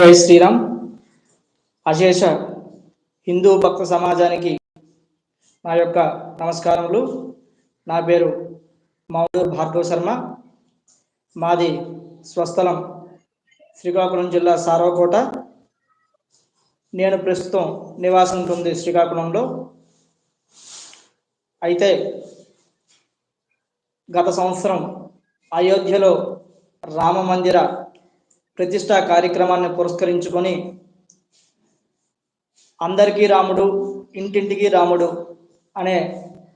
జై శ్రీరామ్. అశేష హిందూ భక్త సమాజానికి నా యొక్క నమస్కారములు. నా పేరు మౌదూర్ భార్గవ శర్మ. మాది స్వస్థలం శ్రీకాకుళం జిల్లా సారవకోట. నేను ప్రస్తుతం నివాసం ఉంటుంది శ్రీకాకుళంలో. అయితే గత సంవత్సరం అయోధ్యలో రామ మందిర ప్రతిష్టా కార్యక్రమాన్ని పురస్కరించుకొని అందరికీ రాముడు ఇంటింటికి రాముడు అనే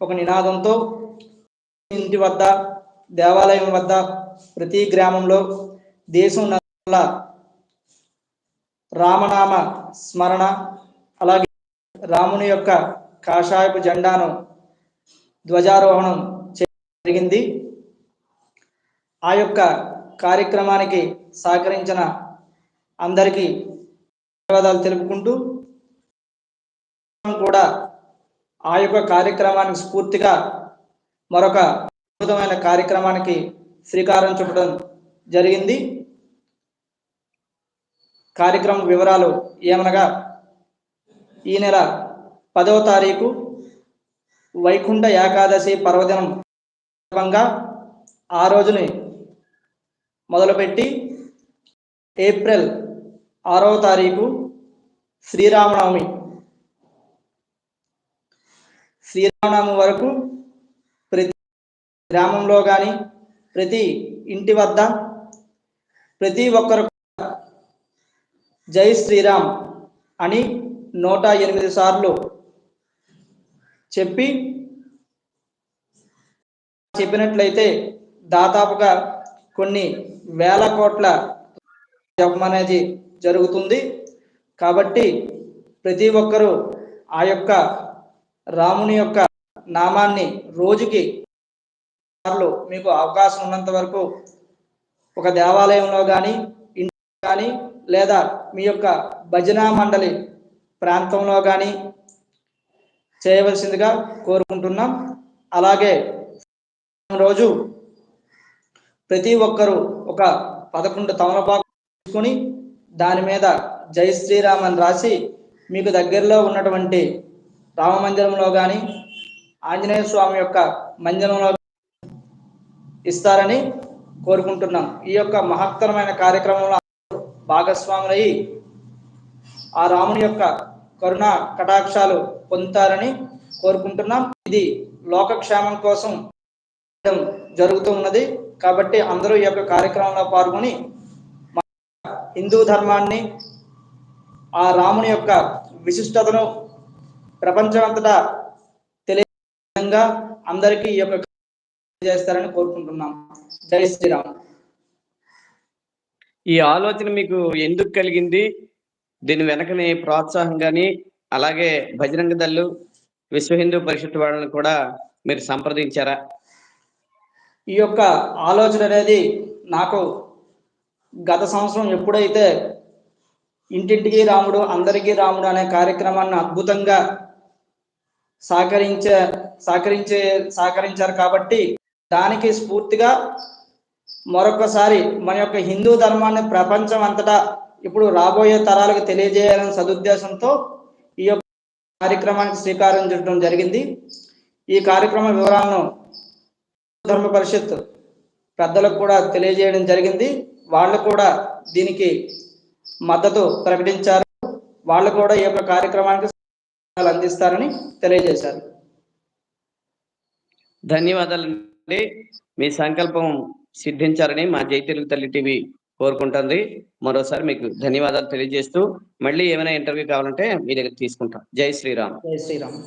ఒక నినాదంతో ఇంటి వద్ద దేవాలయం వద్ద ప్రతి గ్రామంలో దేశం నలుమూలలా రామనామ స్మరణ అలాగే రాముని యొక్క కాషాయపు జెండాను ధ్వజారోహణం జరిగింది. ఆ యొక్క కార్యక్రమానికి సహకరించిన అందరికీ ధన్యవాదాలు తెలుపుకుంటూ కూడా ఆ యొక్క కార్యక్రమానికి స్ఫూర్తిగా మరొక అద్భుతమైన కార్యక్రమానికి శ్రీకారం చుట్టడం జరిగింది. కార్యక్రమం వివరాలు ఏమనగా ఈ నెల పదవ తారీఖు వైకుంఠ ఏకాదశి పర్వదినం సందర్భంగా ఆ రోజుని మొదలుపెట్టి ఏప్రిల్ ఆరవ తారీఖు శ్రీరామనవమి. శ్రీరామనవమి వరకు ప్రతి గ్రామంలో కానీ ప్రతి ఇంటి వద్ద ప్రతి ఒక్కరు జై శ్రీరామ్ అని నూట ఎనిమిది సార్లు చెప్పి చెప్పినట్లయితే దాదాపుగా కొన్ని వేల కోట్ల జపం అనేది జరుగుతుంది. కాబట్టి ప్రతి ఒక్కరూ ఆ యొక్క రాముని యొక్క నామాన్ని రోజుకి సార్లు మీకు అవకాశం ఉన్నంత వరకు ఒక దేవాలయంలో కానీ ఇంట్లో కానీ లేదా మీ యొక్క భజనా మండలి ప్రాంతంలో కానీ చేయవలసిందిగా కోరుకుంటున్నాం. అలాగే రోజు ప్రతి ఒక్కరూ ఒక పదకొండు తమలపాకు తీసుకొని దాని మీద జై శ్రీరామ్ అని రాసి మీకు దగ్గరలో ఉన్నటువంటి రామ మందిరంలో కానీ ఆంజనేయ స్వామి యొక్క మందిరంలో ఇస్తారని కోరుకుంటున్నాం. ఈ యొక్క మహత్తరమైన కార్యక్రమంలో భాగస్వాములయ్యి ఆ రాముని యొక్క కరుణ కటాక్షాలు పొందుతారని కోరుకుంటున్నాం. ఇది లోకక్షేమం కోసం జరుగుతూ ఉన్నది. కాబట్టి అందరూ ఈ యొక్క కార్యక్రమంలో పాల్గొని హిందూ ధర్మాన్ని ఆ రాముని యొక్క విశిష్టతను ప్రపంచమంతటా తెలియ విధంగా అందరికీ ఈ యొక్క చేస్తారని కోరుకుంటున్నాం. జై శ్రీరామ్. ఈ ఆలోచన మీకు ఎందుకు కలిగింది? దీని వెనకనే ప్రోత్సాహం కానీ అలాగే బజరంగ దళ్ళు విశ్వ హిందూ పరిషత్ వాళ్ళని కూడా మీరు సంప్రదించారా? ఈ యొక్క ఆలోచన అనేది నాకు గత సంవత్సరం ఎప్పుడైతే ఇంటింటికి రాముడు అందరికీ రాముడు అనే కార్యక్రమాన్ని అద్భుతంగా సహకరించే సహకరించే సహకరించారు కాబట్టి దానికి స్ఫూర్తిగా మరొకసారి మన యొక్క హిందూ ధర్మాన్ని ప్రపంచం అంతటా ఇప్పుడు రాబోయే తరాలకు తెలియజేయాలనే సదుద్దేశంతో ఈ యొక్క కార్యక్రమానికి శ్రీకారం చుట్టడం జరిగింది. ఈ కార్యక్రమ వివరాలను ధర్మ పరిషత్ పెద్దలకు కూడా తెలియజేయడం జరిగింది. వాళ్ళు కూడా దీనికి మద్దతు ప్రకటించారు. వాళ్ళు కూడా ఈ యొక్క కార్యక్రమానికి అందిస్తారని తెలియజేశారు. ధన్యవాదాలండి. మీ సంకల్పం సిద్ధించారని మా జై తెలుగు తల్లి టీవీ కోరుకుంటుంది. మరోసారి మీకు ధన్యవాదాలు తెలియజేస్తూ మళ్ళీ ఏమైనా ఇంటర్వ్యూ కావాలంటే మీ దగ్గర తీసుకుంటాం. జై శ్రీరామ్. జై శ్రీరామ్.